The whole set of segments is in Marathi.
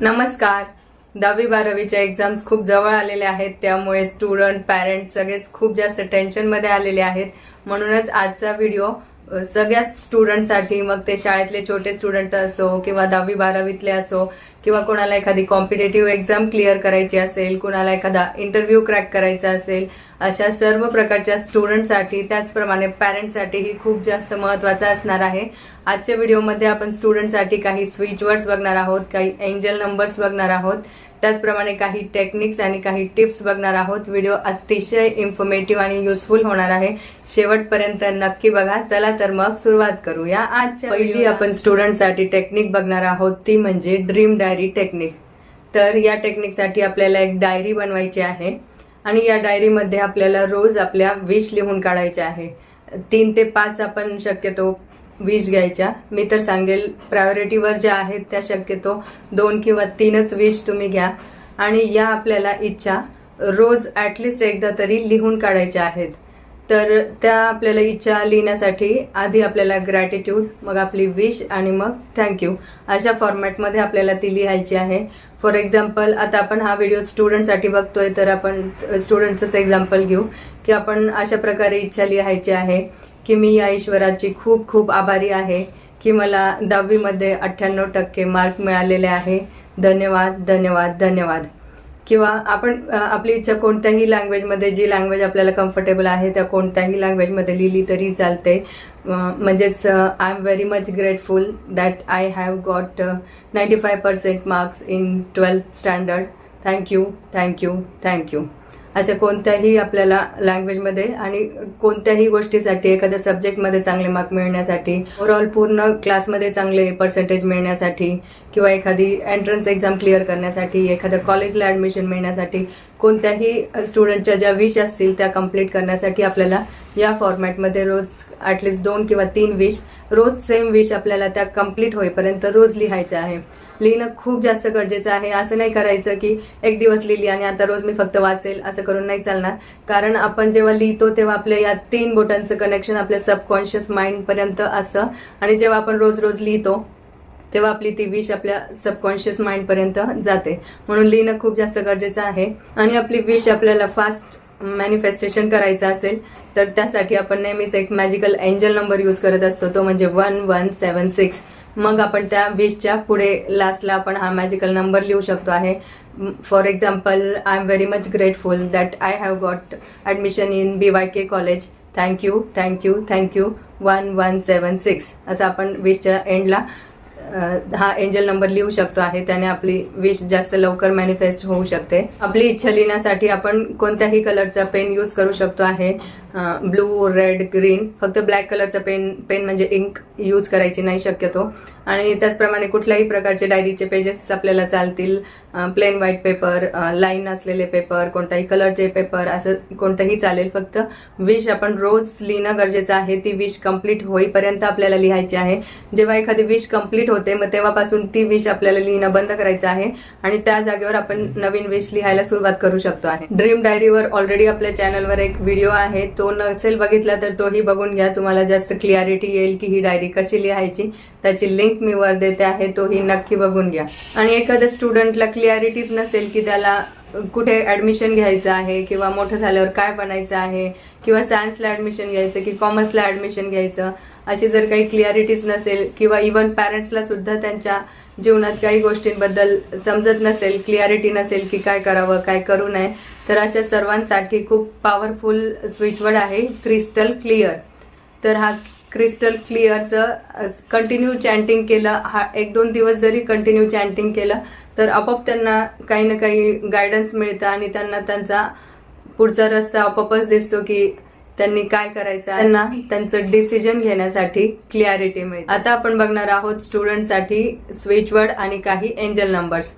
नमस्कार. दहावी बारावीच्या एक्झाम्स खूप जवळ आलेल्या आहेत त्यामुळे स्टुडंट पॅरेंट्स सगळेच खूप जास्त टेन्शनमध्ये आलेले आहेत. म्हणूनच आजचा व्हिडिओ सगळ्याच स्टुडंटसाठी मग ते शाळेतले छोटे स्टुडंट असो किंवा दहावी बारावीतले असो किंवा कोणाला एखादी कॉम्पिटेटिव्ह एक्झाम क्लिअर करायची असेल कोणाला एखादा इंटरव्ह्यू क्रॅक करायचा असेल अशा सर्व प्रकारच्या स्टुडंटसाठी त्याचप्रमाणे पॅरेंट्ससाठीही खूप जास्त महत्त्वाचा असणार आहे. आजच्या व्हिडिओमध्ये आपण स्टुडंटसाठी काही स्विच वर्ड्स बघणार आहोत काही एंजल नंबर्स बघणार आहोत. त्याचप्रमाणे काही टेक्निक्स आणि काही टिप्स बघणार आहोत. व्हिडिओ अतिशय इन्फॉर्मेटिव्ह आणि युजफुल होणार आहे. शेवटपर्यंत नक्की बघा. चला तर मग सुरुवात करूया. आजच्या पहिली आपण स्टुडंटसाठी टेक्निक बघणार आहोत. ती म्हणजे ड्रीम डायरी टेक्निक तर या टेक्निकसाठी आपल्याला एक डायरी बनवायची आहे. आणि या डायरीमध्ये आपल्याला रोज आपल्या विश लिहून काढायच्या आहे. तीन ते पाच आपण शक्यतो विश घ्यायच्या. मी तर सांगेल प्रायोरिटीवर ज्या आहेत त्या शक्यतो दोन किंवा तीनच विश तुम्ही घ्या. आणि या आपल्याला इच्छा रोज ॲटलिस्ट एकदा तरी लिहून काढायच्या आहेत. तर त्या आपल्याला इच्छा लिहिण्यासाठी आधी आपल्याला ग्रॅटिट्यूड मग आपली विश आणि मग थँक्यू अशा फॉर्मॅटमध्ये आपल्याला ती लिहायची आहे. फॉर एक्झाम्पल आता आपण हा व्हिडिओ स्टुडंटसाठी बघतोय तर आपण स्टुडंटचंच एक्झाम्पल घेऊ की आपण अशा प्रकारे इच्छा लिहायची आहे की मी या ईश्वराची खूप खूप आभारी आहे की मला दहावीमध्ये अठ्ठ्याण्णव टक्के मार्क मिळालेले आहे. धन्यवाद धन्यवाद धन्यवाद. किंवा आपण आपली इच्छा कोणत्याही लँग्वेजमध्ये जी लँग्वेज आपल्याला कम्फर्टेबल आहे त्या कोणत्याही लँग्वेजमध्ये लिहिली तरी चालते. म्हणजेच I am very much grateful that I have got ninety five percent marks in twelfth standard thank you thank you thank you अशा कोणत्याही आपल्याला लँग्वेजमध्ये आणि कोणत्याही गोष्टीसाठी एखाद्या सब्जेक्टमध्ये चांगले मार्क मिळण्यासाठी ओव्हरऑल पूर्ण क्लासमध्ये चांगले पर्सेंटेज मिळण्यासाठी किंवा एखादी एंट्रन्स एक्झाम क्लिअर करण्यासाठी एखाद्या कॉलेजला ऍडमिशन मिळण्यासाठी कोणत्याही स्टुडंटच्या ज्या विश असतील त्या कंप्लीट करण्यासाठी आपल्याला या फॉर्मॅटमध्ये रोज ॲटलिस्ट दोन किंवा तीन विश रोज सेम विश आपल्याला त्या कंप्लीट होईपर्यंत रोज लिहायच्या आहे. लिहिणं खूप जास्त गरजेचं आहे. असं नाही करायचं की एक दिवस लिहिली आणि आता रोज मी फक्त वाचेल असं करून नाही चालणार. कारण आपण जेव्हा लिहितो तेव्हा आपल्या या तीन बोटांचं कनेक्शन आपल्या सबकॉन्शियस माइंड पर्यंत असतं. आणि जेव्हा आपण रोज रोज लिहितो तेव्हा आपली ती विश आपल्या सबकॉन्शियस माइंड पर्यंत जाते. म्हणून लिहिणं खूप जास्त गरजेचं आहे. आणि आपली विश आपल्याला फास्ट मॅनिफेस्टेशन करायचं असेल तर त्यासाठी आपण नेहमीच एक मॅजिकल एंजल नंबर यूज करत असतो. तो म्हणजे वन वन सेवन सिक्स मग आपण त्या वीसच्या पुढे लास्टला आपण हा मॅजिकल नंबर लिहू शकतो आहे. For example I am very much grateful that I have got admission in B Y K college thank you thank you thank you one one seven six असं आपण वीसच्या एंडला हा एंजल नंबर लिहू शकतो आहे. त्याने आपली विश जास्त लवकर मॅनिफेस्ट होऊ शकते. आपली इच्छा लिहिण्यासाठी आपण कोणत्याही कलरचा पेन यूज करू शकतो आहे. ब्लू रेड ग्रीन फक्त ब्लॅक कलरचा पेन पेन म्हणजे इंक यूज करायची नाही शक्यतो. आणि त्याचप्रमाणे कुठल्याही प्रकारचे डायरीचे पेजेस आपल्याला चालतील. प्लेन व्हाईट पेपर लाईन असलेले पेपर कोणत्याही कलरचे पेपर असं कोणतंही चालेल फक्त विश आपण रोज लिहिणं गरजेचं आहे. ती विश कंप्लीट होईपर्यंत आपल्याला लिहायची आहे. जेव्हा एखादी विश कंप्लीट होते मग तेव्हापासून ती विश आपल्याला लिहिणं बंद करायचं आहे आणि त्या जागेवर आपण नवीन विश लिहायला सुरुवात करू शकतो आहे. ड्रीम डायरीवर ऑलरेडी आपल्या चॅनलवर एक व्हिडिओ आहे. तो नसेल बघितला तर तोही बघून घ्या. तुम्हाला जास्त क्लिअरिटी येईल की ही डायरी कशी लिहायची. त्याची लिंक मी वर देते आहे. तोही नक्की बघून घ्या. आणि एखाद्या स्टुडंटला क्लिअरिटीच नसेल की त्याला कुठे ऍडमिशन घ्यायचं आहे किंवा मोठं झाल्यावर काय बनायचं आहे किंवा सायन्सला ऍडमिशन घ्यायचं की कॉमर्सला ऍडमिशन घ्यायचं अशी जर काही क्लिअरिटीज नसेल किंवा इव्हन पॅरेंट्सला सुद्धा त्यांच्या जीवनात काही गोष्टींबद्दल समजत नसेल क्लिअरिटी नसेल की काय करावं काय करू नये तर अशा सर्वांसाठी खूप पॉवरफुल स्विचवर्ड आहे क्रिस्टल क्लिअर तर हा क्रिस्टल क्लिअरचं कंटिन्यू चॅन्टिंग केलं हा एक दोन दिवस जरी कंटिन्यू चॅन्टिंग केलं तर आपोआप त्यांना काही ना काही गायडन्स मिळतं आणि त्यांना त्यांचा पुढचा रस्ता आपोआपच दिसतो की त्यांनी काय करायचं त्यांना त्यांचं डिसिजन घेण्यासाठी क्लिअरिटी मिळते. आता आपण बघणार आहोत स्टुडंटसाठी स्विचवर्ड आणि काही एंजल नंबर्स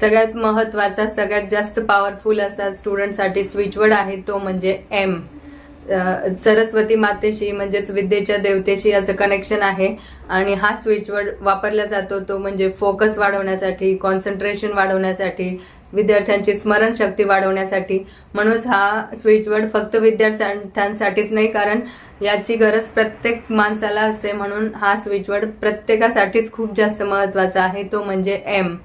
सगळ्यात महत्त्वाचा सगळ्यात जास्त पॉवरफुल असा स्टुडंटसाठी स्विचवर्ड आहे तो म्हणजे एम सरस्वती मातेशी म्हणजेच विद्येच्या देवतेशी याचं कनेक्शन आहे. आणि हा स्विचवर्ड वापरला जातो तो म्हणजे फोकस वाढवण्यासाठी कॉन्सन्ट्रेशन वाढवण्यासाठी विद्यार्थ्यांची स्मरणशक्ती वाढवण्यासाठी. म्हणूनच हा स्विचवर्ड फक्त विद्यार्थ्यांसाठीच नाही कारण याची गरज प्रत्येक माणसाला असते. म्हणून हा स्विचवर्ड प्रत्येकासाठीच खूप जास्त महत्त्वाचा आहे तो म्हणजे एम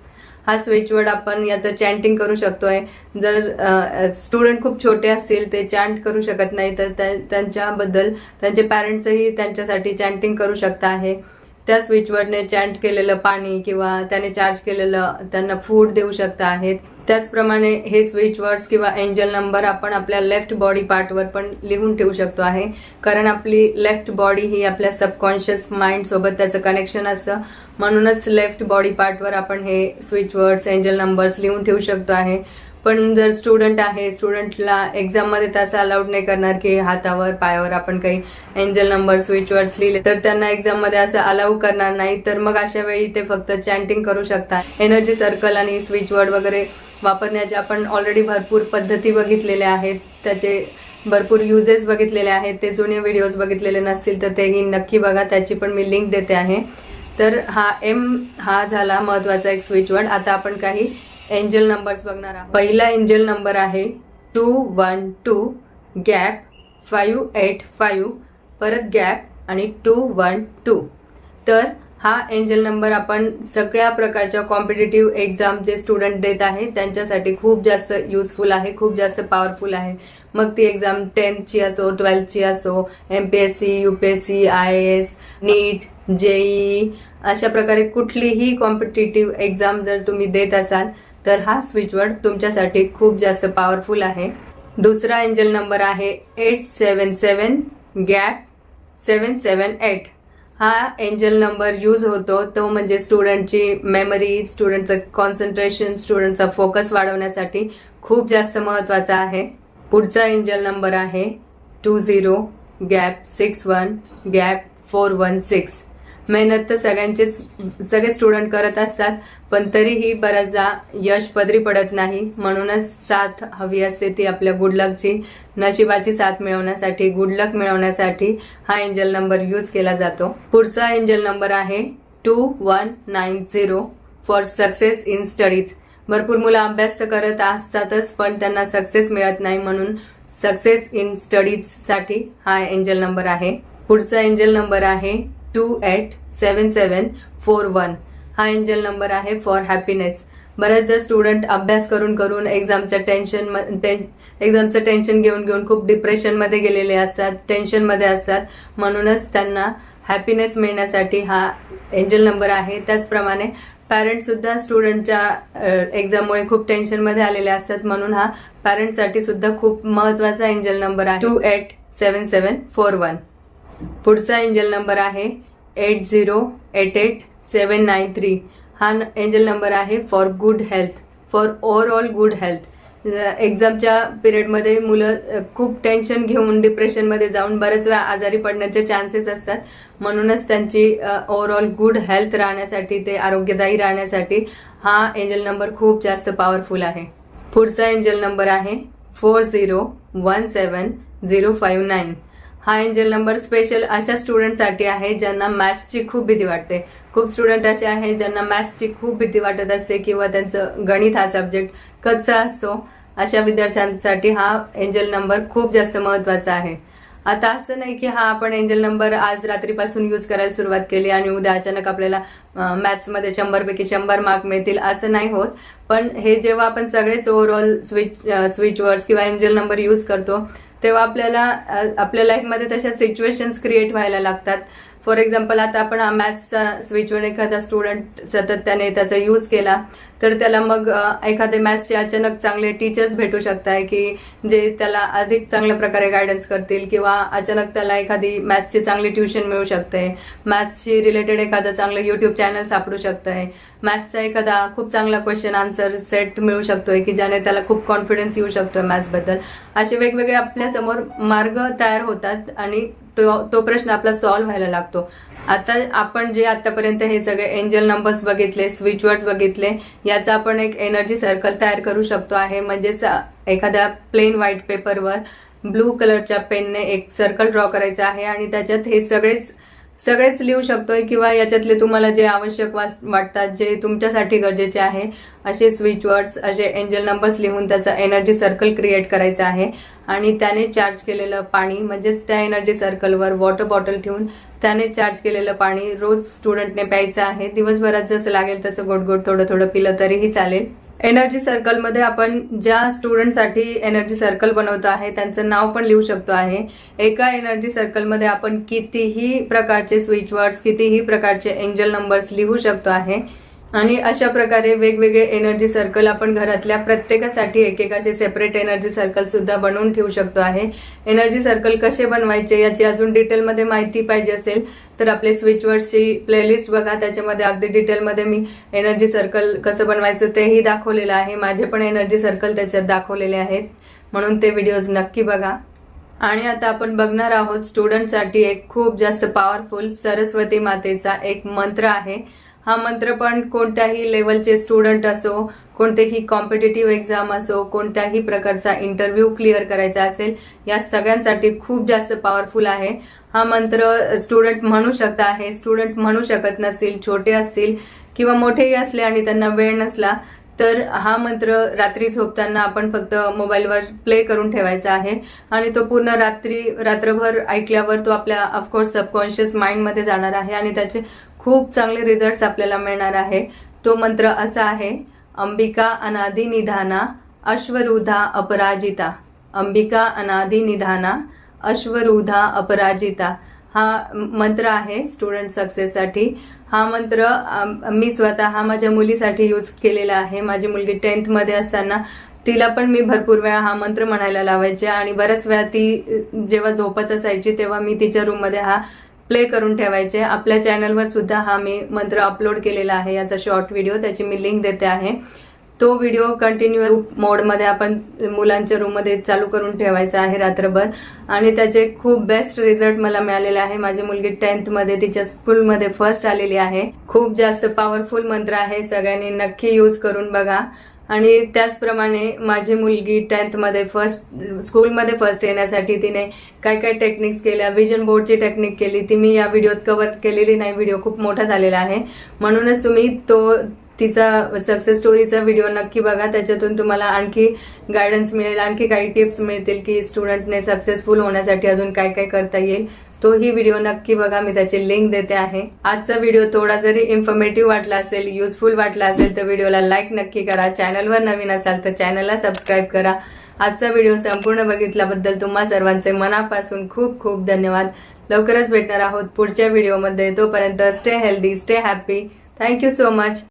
हा स्विच वर्ड आपण याचं चॅन्टिंग करू शकतोय. जर स्टुडंट खूप छोटे असतील ते चॅन्ट करू शकत नाही तर त्यांच्याबद्दल त्यांचे पॅरेंट्सही त्यांच्यासाठी चॅन्टिंग करू शकता आहे. त्या स्विच वर्डने चॅन्ट केलेलं पाणी किंवा त्याने चार्ज केलेलं त्यांना फूड देऊ शकता आहेत. त्याचप्रमाणे हे स्विच वर्ड्स किंवा एंजल नंबर आपण आपल्या लेफ्ट बॉडी पार्टवर पण लिहून ठेवू शकतो आहे. कारण आपली लेफ्ट बॉडी ही आपल्या सबकॉन्शियस माइंड सोबत त्याचं कनेक्शन असतं. म्हणूनच लेफ्ट बॉडी पार्टवर आपण हे स्विच वर्ड्स एंजल नंबर्स लिहून ठेवू शकतो आहे. पण जर स्टुडंट आहे स्टुडंटला एक्झाममध्ये तसं अलाउड नाही करणार की हातावर पायावर आपण काही एंजल नंबर स्विच वर्ड्स लिहिले तर त्यांना एक्झाममध्ये असं अलाउ करणार नाही. तर मग अशा वेळी ते फक्त चॅन्टिंग करू शकतात. एनर्जी सर्कल आणि स्विच वर्ड वगैरे वापरण्याचे आपण ऑलरेडी भरपूर पद्धती बघितलेल्या आहेत. त्याचे भरपूर युजेस बघितलेले आहेत. ते जुने व्हिडिओज बघितलेले नसतील तर तेही नक्की बघा. त्याची पण मी लिंक देते आहे. तर हा एम हा झाला महत्त्वाचा एक स्विच वर्ड आता आपण काही एंजल नंबर्स बघणार आहोत. पहिला एंजल नंबर आहे two one two gap five eight five परत गॅप आणि टू वन टू तर हा एंजल नंबर आपण सगळ्या प्रकारच्या कॉम्पिटेटिव्ह एक्झाम जे स्टुडंट देत आहे त्यांच्यासाठी खूप जास्त युजफुल आहे खूप जास्त पॉवरफुल आहे. मग ती एक्झाम टेन्थची असो ट्वेल्थची असो M P S C UPSC I S NEET JEE अशा प्रकारे कुठलीही कॉम्पिटेटिव्ह एक्झाम जर तुम्ही देत असाल तर हा स्विचवर्ड तुमच्यासाठी खूप जास्त पॉवरफुल आहे. दुसरा एंजल नंबर आहे eight seven seven gap seven seven eight हा एंजल नंबर यूज होतो. तो म्हणजे स्टुडंटची मेमरी स्टुडंटचं कॉन्सन्ट्रेशन स्टुडंटचा फोकस वाढवण्यासाठी खूप जास्त महत्त्वाचा आहे. पुढचा एंजल नंबर आहे two zero gap six one gap four one six मेहनत तर सगळ्यांचेच सगळे स्टुडंट करत असतात पण तरीही बऱ्याचदा यश पदरी पडत नाही. म्हणूनच साथ हवी असते ती आपल्या गुडलकची नशिबाची साथ मिळवण्यासाठी गुडलक मिळवण्यासाठी हा एंजल नंबर यूज केला जातो. पुढचा एंजल नंबर आहे two one nine zero for success in studies भरपूर मुलं अभ्यास तर करत असतातच पण त्यांना सक्सेस मिळत नाही म्हणून सक्सेस इन स्टडीजसाठी हा एंजल नंबर आहे. पुढचा एंजल नंबर आहे two eight seven seven four one हा एंजल नंबर आहे फॉर हॅपीनेस बऱ्याचदा स्टुडंट अभ्यास करून करून एक्झामचं टेन्शन एक्झामचं टेन्शन घेऊन घेऊन खूप डिप्रेशनमध्ये गेलेले असतात टेन्शनमध्ये असतात. म्हणूनच त्यांना हॅपीनेस मिळण्यासाठी हा एंजल नंबर आहे. त्याचप्रमाणे पॅरेंटसुद्धा स्टुडंटच्या एक्झाममुळे खूप टेन्शनमध्ये आलेले असतात. म्हणून हा पॅरेंटसाठी सुद्धा खूप महत्त्वाचा एंजल नंबर आहे. Two eight seven seven four one पुढचा एंजल नंबर आहे eight zero eight eight seven nine three हा एंजल नंबर आहे for good health for overall good health एक्झामच्या पिरियडमध्ये मुलं खूप टेन्शन घेऊन डिप्रेशनमध्ये जाऊन बरेच वेळा आजारी पडण्याचे चान्सेस असतात. म्हणूनच त्यांची ओव्हरऑल गुड हेल्थ राहण्यासाठी ते आरोग्यदायी राहण्यासाठी हा एंजल नंबर खूप जास्त पॉवरफुल आहे. पुढचा एंजल नंबर आहे four zero one seven zero five nine हा एंजल नंबर स्पेशल अशा स्टुडंटसाठी आहे ज्यांना मॅथ्सची खूप भीती वाटते. खूप स्टुडंट असे आहेत ज्यांना मॅथ्सची खूप भीती वाटत असते किंवा त्यांचं गणित हा सब्जेक्ट कच्चा असतो. अशा विद्यार्थ्यांसाठी हा एंजल नंबर खूप जास्त महत्त्वाचा आहे. आता असं नाही की हा आपण एंजल नंबर आज रात्रीपासून यूज करायला सुरुवात केली आणि उद्या अचानक आपल्याला मॅथ्समध्ये शंभरपैकी शंभर मार्क मिळतील असं नाही होत. पण हे जेव्हा आपण सगळेच ओव्हरऑल स्विच स्विच वर्ड्स किंवा एंजल नंबर यूज करतो तेव्हा आपल्याला आपल्या लाईफमध्ये तशा सिच्युएशन्स क्रिएट व्हायला लागतात. फॉर एक्झाम्पल आता आपण मॅथ्सचा स्विचवर एखादा स्टुडंट सातत्याने त्याचा यूज केला. तर त्याला मग एखाद्या एखादे मॅथ्सचे अचानक चांगले टीचर्स भेटू शकताय की जे त्याला अधिक चांगल्या प्रकारे गायडन्स करतील किंवा अचानक त्याला एखादी मॅथ्सची चांगली ट्युशन मिळू शकते मॅथ्सशी रिलेटेड एखादं चांगलं युट्यूब चॅनल सापडू शकतंय. मॅथ्सचा एखादा खूप चांगला क्वेश्चन आन्सर सेट मिळू शकतोय की ज्याने त्याला खूप कॉन्फिडन्स येऊ शकतोय मॅथ्सबद्दल असे वेगवेगळे आपल्यासमोर मार्ग तयार होतात आणि तो तो प्रश्न आपला सॉल्व्ह व्हायला लागतो. आता आपण जे आतापर्यंत हे सगळे एंजल नंबर्स बघितले स्विचवर्ड्स बघितले याचा आपण एक एनर्जी सर्कल तयार करू शकतो आहे. म्हणजेच एखाद्या प्लेन व्हाईट पेपरवर ब्लू कलरच्या पेनने एक सर्कल ड्रॉ करायचं आहे आणि त्याच्यात हे सगळेच सगळेच लिहू शकतोय किंवा याच्यातले तुम्हाला जे आवश्यक वास- वाटतात जे तुमच्यासाठी गरजेचे आहे असे स्विच वर्ड्स असे एंजल नंबर्स लिहून त्याचा एनर्जी सर्कल क्रिएट करायचा आहे. आणि त्याने चार्ज केलेलं पाणी म्हणजेच त्या एनर्जी सर्कलवर वॉटर बॉटल ठेवून त्याने चार्ज केलेलं पाणी रोज स्टुडंटने प्यायचं आहे. दिवसभरात जसं लागेल तसं गोड गोड थोडं थोडं पिलं तरीही चालेल. एनर्जी सर्कलमध्ये आपण ज्या स्टुडंटसाठी एनर्जी सर्कल बनवतो आहे त्यांचं नाव पण लिहू शकतो आहे. एका एनर्जी सर्कलमध्ये आपण कितीही प्रकारचे स्विच वर्ड्स कितीही प्रकारचे एंजल नंबर्स लिहू शकतो आहे. आणि अशा प्रकारे वेगवेगळे एनर्जी सर्कल आपण घरातल्या प्रत्येकासाठी एकेकाचे सेपरेट एनर्जी सर्कल सुद्धा बनवून ठेवू शकतो आहे. एनर्जी सर्कल कसे बनवायचे याची अजून डिटेलमध्ये माहिती पाहिजे असेल तर आपले स्विचवर्डची प्लेलिस्ट बघा. त्याच्यामध्ये अगदी डिटेलमध्ये मी एनर्जी सर्कल कसं बनवायचं तेही दाखवलेलं आहे. माझे पण एनर्जी सर्कल त्याच्यात दाखवलेले आहेत. म्हणून ते व्हिडिओज नक्की बघा. आणि आता आपण बघणार आहोत स्टुडंटसाठी एक खूप जास्त पॉवरफुल सरस्वती मातेचा एक मंत्र आहे. हा मंत्र पण कोणत्याही लेवलचे स्टुडंट असो कोणतेही कॉम्पिटेटिव्ह एक्झाम असो कोणत्याही प्रकारचा इंटरव्ह्यू क्लिअर करायचा असेल या सगळ्यांसाठी खूप जास्त पॉवरफुल आहे. हा मंत्र स्टुडंट म्हणू शकता आहे. स्टुडंट म्हणू शकत नसतील छोटे असतील किंवा मोठेही असले आणि त्यांना वेळ नसला तर हा मंत्र रात्री झोपताना आपण फक्त मोबाईलवर प्ले करून ठेवायचा आहे. आणि तो पूर्ण रात्री रात्रभर ऐकल्यावर तो आपल्या ऑफकोर्स सबकॉन्शियस माइंडमध्ये जाणार आहे आणि त्याचे खूप चांगले रिझल्ट्स आपल्याला मिळणार आहे. तो मंत्र असा आहे अंबिका अनादि निधाना अश्वरुधा अपराजिता. अंबिका अनादि निधाना अश्वरुधा अपराजिता. हा मंत्र आहे स्टुडंट सक्सेससाठी हा मंत्र मी स्वतः हा माझ्या मुलीसाठी यूज केलेला आहे. माझी मुलगी टेन्थमध्ये असताना तिला पण मी भरपूर वेळा हा मंत्र म्हणायला लावायचे आणि बऱ्याच वेळा ती जेव्हा झोपत असायची तेव्हा मी तिच्या रूममध्ये हा प्ले करून ठेवायचे. आपल्या चॅनलवर सुद्धा हा मी मंत्र अपलोड केलेला आहे. याचा शॉर्ट व्हिडिओ त्याची मी लिंक देते आहे. तो व्हिडिओ कंटिन्यू मोडमध्ये आपण मुलांच्या रूममध्ये चालू करून ठेवायचा आहे रात्रभर. आणि त्याचे खूप बेस्ट रिझल्ट मला मिळालेले आहे. माझी मुलगी टेन्थमध्ये तिच्या स्कूलमध्ये फर्स्ट आलेली आहे. खूप जास्त पॉवरफुल मंत्र आहे. सगळ्यांनी नक्की यूज करून बघा. आणि त्याचप्रमाणे माझी मुलगी टेन्थमध्ये फर्स्ट स्कूलमध्ये फर्स्ट येण्यासाठी तिने काय काय टेक्निक्स केल्या विजन बोर्डची टेक्निक केली. ती मी या व्हिडिओत कवर केलेली नाही व्हिडिओ खूप मोठा झालेला आहे. म्हणूनच तुम्ही तो तिचा सक्सेस स्टोरीचा व्हिडिओ नक्की बघा. त्याच्यातून तुम्हाला आणखी गायडन्स मिळेल आणखी काही टिप्स मिळतील की स्टुडंटने सक्सेसफुल होण्यासाठी अजून काय काय करता येईल. तोही व्हिडिओ नक्की बघा. मी त्याची लिंक देते आहे. आजचा व्हिडिओ थोडा जरी इन्फॉर्मेटिव्ह वाटला असेल युजफुल वाटला असेल तर व्हिडिओला लाईक नक्की करा. चॅनलवर नवीन असाल तर चॅनलला सबस्क्राईब करा. आजचा व्हिडिओ संपूर्ण बघितल्याबद्दल तुम्हा सर्वांचे मनापासून खूप खूप धन्यवाद. लवकरच भेटणार आहोत पुढच्या व्हिडिओमध्ये तोपर्यंत stay healthy stay happy thank you so much